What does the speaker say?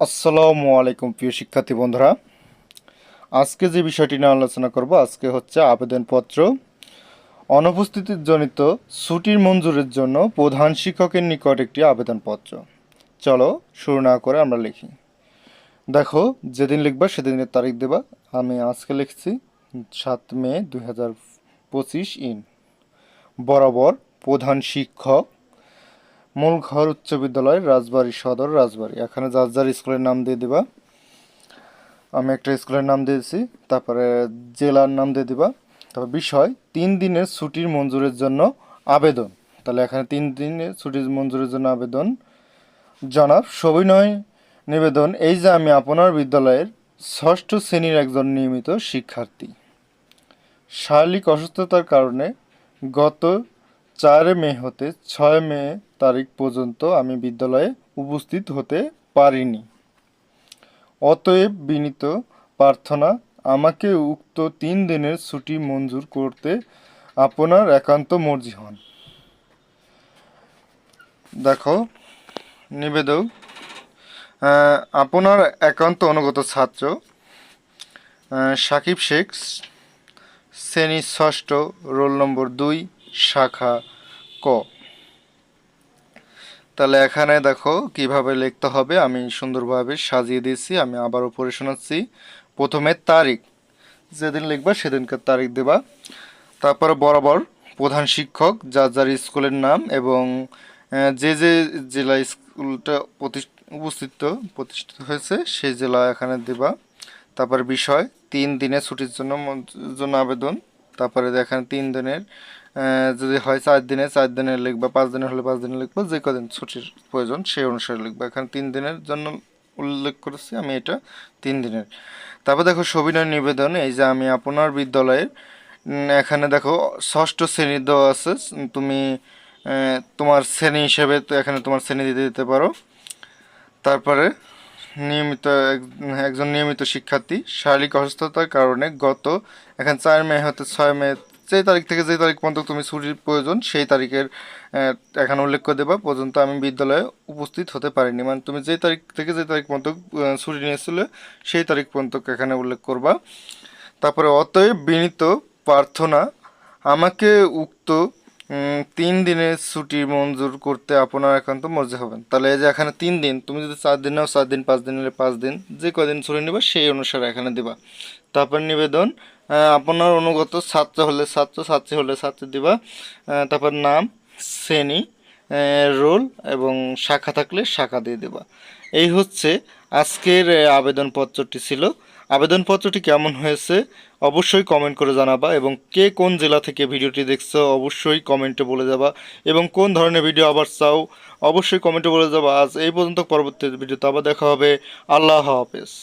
আসসালামু আলাইকুম প্রিয় শিক্ষার্থী বন্ধুরা। আজকে যে বিষয়টি নিয়ে আলোচনা করব, আজকে হচ্ছে আবেদনপত্র। অনুপস্থিতির জনিত ছুটির মঞ্জুরের জন্য প্রধান শিক্ষকের নিকট একটি আবেদনপত্র। চলো শুরু না করে আমরা লিখি। দেখো, যেদিন লিখবা সেদিনের তারিখ দেবা। আমি আজকে লিখছি সাত মে দুই হাজার পঁচিশ ইন। বরাবর প্রধান শিক্ষক মূলঘর উচ্চ বিদ্যালয় রাজবাড়ি সদর রাজবাড়ি। এখানে যার যার স্কুলের নাম দিয়ে দিবা। আমি একটা স্কুলের নাম দিয়েছি, তারপরে জেলার নাম দিয়ে দিবা। তারপর বিষয়, তিন দিনের ছুটির মঞ্জুরের জন্য আবেদন। তাহলে এখানে তিন দিনের ছুটির মঞ্জুরের জন্য আবেদন। জনাব, সবিনয় নিবেদন, এই যে আমি আপনার বিদ্যালয়ের ষষ্ঠ শ্রেণির একজন নিয়মিত শিক্ষার্থী। শারীরিক অসুস্থতার কারণে গত চার মে হতে ছয় মে তারিখ পর্যন্ত আমি বিদ্যালয়ে উপস্থিত হতে পারিনি। অতএব বিনীত প্রার্থনা, আমাকে উক্ত তিন দিনের ছুটি মঞ্জুর করতে আপনার একান্ত মর্জি হন। দেখো, নিবেদক আপনার একান্ত অনুগত ছাত্র সাকিব শেখ শ্রেণি ষষ্ঠ, রোল নম্বর দুই, শাখা ক। তাহলে এখানে দেখো কীভাবে লিখতে হবে, আমি সুন্দরভাবে সাজিয়ে দিয়েছি, আমি আবারও পড়ে শোনাচ্ছি। প্রথমে তারিখ, যেদিন লিখবা সেদিনকার তারিখ দেবা। তারপর বরাবর প্রধান শিক্ষক, যার যার স্কুলের নাম এবং যে যে জেলা স্কুলটা উপস্থিত, প্রতিষ্ঠিত হয়েছে, সেই জেলা এখানে দেবা। তারপর বিষয়, তিন দিনের ছুটির জন্য জন্য আবেদন। তারপরে দেখেন তিন দিনের যদি হয় চার দিনে, চার দিনের লিখবা, পাঁচ দিনের হলে পাঁচ দিনের লিখব, যে কদিন ছুটির প্রয়োজন সেই অনুসারে লিখবা। এখানে তিন দিনের জন্য উল্লেখ করেছি আমি এটা, তিন দিনের। তারপর দেখো সবিনয় নিবেদন, এই যে আমি আপনার বিদ্যালয়ের এখানে দেখো ষষ্ঠ শ্রেণি দেওয়া আছে, তুমি তোমার শ্রেণি হিসেবে এখানে তোমার শ্রেণি দিতে দিতে পারো। তারপরে নিয়মিত এক- একজন নিয়মিত শিক্ষার্থী, শারীরিক অসুস্থতার কারণে গত, এখন চার মে হতে ছয় মে যে তারিখ থেকে যে তারিখ পর্যন্ত তুমি ছুটির প্রয়োজন, সেই তারিখের এখানে উল্লেখ করে দেবা, পর্যন্ত আমি বিদ্যালয়ে উপস্থিত হতে পারিনি। মানে তুমি যে তারিখ থেকে যে তারিখ পর্যন্ত ছুটি নিয়েছিলে, সেই তারিখ পর্যন্ত এখানে উল্লেখ করবা। তারপরে অতএব বিনীত প্রার্থনা, আমাকে উক্ত তিন দিনের ছুটি মঞ্জুর করতে আপনার একান্ত মর্জি হবেন। তাহলে এই যে এখানে তিন দিন, তুমি যদি চার দিন নাও, চার দিন, পাঁচ দিন হলে পাঁচ দিন, যে কদিন ছুটি নেবা, সেই অনুসারে এখানে দিবা। তারপর নিবেদন আপনার অনুগত ছাত্র হলে ছাত্র, ছাত্রী হলে ছাত্রী দিবা। তারপর নাম, শ্রেণি রোল এবং শাখা থাকলে শাখা দিয়ে দেবা। এই হচ্ছে আজকের আবেদনপত্রটি ছিল। আবেদনপত্রটি কেমন হয়েছে অবশ্যই কমেন্ট করে জানাবা এবং কে কোন জেলা থেকে ভিডিওটি দেখছ অবশ্যই কমেন্টে বলে যাবা এবং কোন ধরনের ভিডিও আবার চাও অবশ্যই কমেন্টে বলে যাবা। আজ এই পর্যন্ত পরবর্তী ভিডিওতে আবার দেখা হবে। আল্লাহ হাফেজ।